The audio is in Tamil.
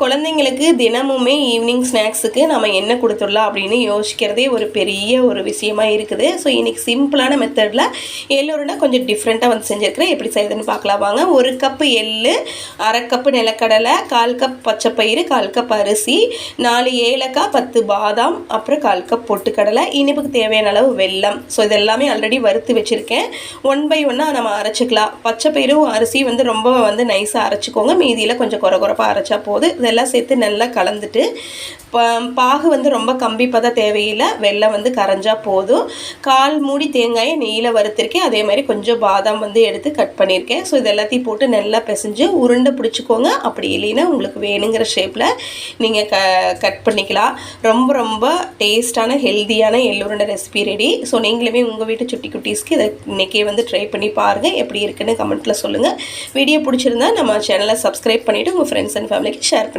குழந்தைங்களுக்கு தினமுமே ஈவினிங் ஸ்நாக்ஸுக்கு நம்ம என்ன கொடுத்துடலாம் அப்படின்னு யோசிக்கிறதே ஒரு பெரிய ஒரு விஷயமா இருக்குது. ஸோ இன்றைக்கி சிம்பிளான மெத்தடில் எள்ளுருண்டை கொஞ்சம் டிஃப்ரெண்ட்டாக வந்து செஞ்சுருக்கிறேன். எப்படி செய்யுதுன்னு பார்க்கலாம். வாங்க ஒரு கப்பு எள்ளு அரை கப்பு நிலக்கடலை கால் கப் பச்சைப்பயிறு கால் கப் அரிசி நாலு ஏலக்காய் பத்து பாதாம் அப்புறம் கால் கப் பொட்டுக்கடலை இனிப்புக்கு தேவையான அளவு வெல்லம். ஸோ இதெல்லாமே ஆல்ரெடி வறுத்து வச்சுருக்கேன். ஒன் பை ஒன்னாக நம்ம அரைச்சிக்கலாம். பச்சைப்பயிரும் அரிசி வந்து ரொம்ப வந்து நைஸாக அரைச்சிக்கோங்க. மீதியில் கொஞ்சம் குறை குறைப்பாக அரைச்சா போதும் இதெல்லாம் சேர்த்து நல்லா கலந்துட்டு பாகு வந்து ரொம்ப கம்பி பதம் தேவையில்லை. வெள்ளம் வந்து கரைஞ்சால் போதும். கால் மூடி தேங்காயை நெய்யில் வறுத்திருக்கேன். அதே மாதிரி கொஞ்சம் பாதாம் வந்து எடுத்து கட் பண்ணியிருக்கேன். ஸோ இது எல்லாத்தையும் போட்டு நல்லா பிசைஞ்சு உருண்டை பிடிச்சிக்கோங்க. அப்படி இல்லைன்னா உங்களுக்கு வேணுங்கிற ஷேப்பில் நீங்கள் க கட் பண்ணிக்கலாம். ரொம்ப ரொம்ப டேஸ்டான ஹெல்த்தியான எள்ளுருண்டை ரெசிபி ரெடி ஸோ நீங்களுமே உங்கள் வீட்டு சுட்டி குட்டீஸ்க்கு இதை இன்றைக்கே வந்து ட்ரை பண்ணி பாருங்கள் எப்படி இருக்குன்னு கமெண்ட்டில் சொல்லுங்கள் வீடியோ பிடிச்சிருந்தா நம்ம சேனலை சப்ஸ்கிரைப் பண்ணிவிட்டு உங்கள் ஃப்ரெண்ட்ஸ் அண்ட் ஃபேமிலிக்கு ஷேர்